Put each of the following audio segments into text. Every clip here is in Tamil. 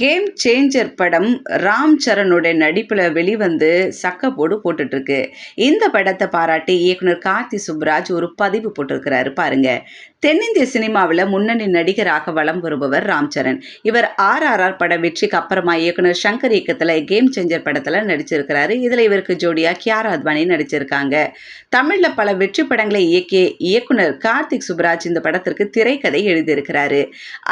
கேம் சேஞ்சர் படம் ராம் சரணுடைய நடிப்பில் வெளிவந்து சக்கப்போடு போட்டுட்ருக்கு. இந்த படத்தை பாராட்டி இயக்குனர் கார்த்தி சுப்ராஜ் ஒரு பதிவு போட்டிருக்கிறாரு பாருங்க. தென்னிந்திய சினிமாவில் முன்னணி நடிகராக வலம் வருபவர் ராம் சரண் இவர் ஆர்ஆர்ஆர் பட வெற்றிக்கு அப்புறமா இயக்குனர் சங்கர் இயக்கத்தில் கேம் சேஞ்சர் படத்தில் நடிச்சிருக்கிறாரு. இதில் இவருக்கு ஜோடியாக கியார் அத்வானி நடிச்சிருக்காங்க. தமிழில் பல வெற்றி படங்களை இயக்கிய இயக்குனர் கார்த்திக் சுப்ராஜ் இந்த படத்திற்கு திரைக்கதை எழுதியிருக்கிறாரு.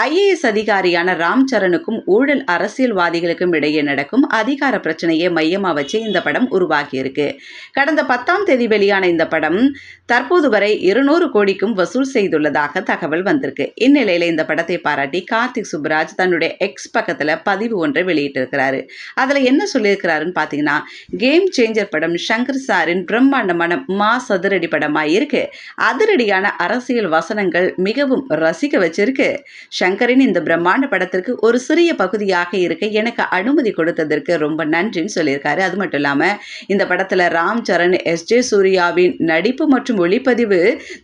ஐஏஎஸ் அதிகாரியான ராம் சரணுக்கும் ஊழல் அரசியல்வாதிகளுக்கும் இடையே நடக்கும் அதிகார பிரச்சனையை மையமாக வச்சு இந்த படம் உருவாகியிருக்கு. கடந்த பத்தாம் தேதி வெளியான இந்த படம் தற்போது வரை இருநூறு கோடிக்கும் வசூல் செய்துள்ளதா செய்துள்ளதாக தகவல் வந்திருக்கு. இந்நிலையில் இந்த படத்தை பாராட்டி கார்த்திக் சுப்ராஜ் தன்னுடைய எக்ஸ் பக்கத்தில் பதிவு ஒன்றை வெளியிட்டிருக்கிறாரு. அதில் என்ன சொல்லியிருக்கிறாருன்னு பார்த்தீங்கன்னா கேம் சேஞ்சர் படம் சங்கர் சாரின் பிரம்மாண்டமான மாஸ் அதிரடி படமாக இருக்கு அதிரடியான அரசியல் வசனங்கள் மிகவும் ரசிக்க வச்சிருக்கு. சங்கரின் இந்த பிரம்மாண்ட படத்திற்கு ஒரு சிறிய பகுதியாக இருக்க எனக்கு அனுமதி கொடுத்ததற்கு ரொம்ப நன்றின்னு சொல்லியிருக்காரு. அது மட்டும் இல்லாமல் இந்த படத்தில் ராம் சரண் எஸ் ஜே சூர்யாவின் நடிப்பு மற்றும் ஒளிப்பதிவு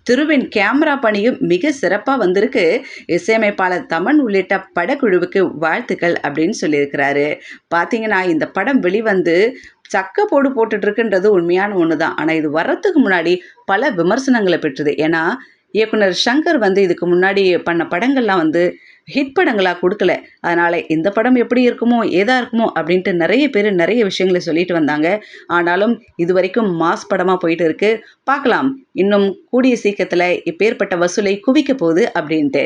திருவின் கேமரா பணியும் மிக சிறப்பாக வந்திருக்கு. இசையமைப்பாளர் தமன் உள்ளிட்ட படக்குழுவுக்கு வாழ்த்துக்கள் அப்படின்னு சொல்லியிருக்கிறாரு. பார்த்தீங்கன்னா இந்த படம் வெளிவந்து சக்க போடு போட்டுட்ருக்குன்றது உண்மையான ஒன்று தான் ஆனால் இது வர்றதுக்கு முன்னாடி பல விமர்சனங்களை பெற்றது. ஏன்னா இயக்குனர் சங்கர் வந்து இதுக்கு முன்னாடி பண்ண படங்கள்லாம் வந்து ஹிட் படங்களாக கொடுக்கல. அதனால் இந்த படம் எப்படி இருக்குமோ ஏதா இருக்குமோ அப்படின்ட்டு நிறைய பேர் நிறைய விஷயங்களை சொல்லிட்டு வந்தாங்க. ஆனாலும் இது வரைக்கும் மாஸ் படமாக போயிட்டு இருக்கு. பார்க்கலாம். இன்னும் கூடிய சீக்கிரத்தில் இப்பேற்பட்ட வசூலை குவிக்க போகுது அப்படின்ட்டு.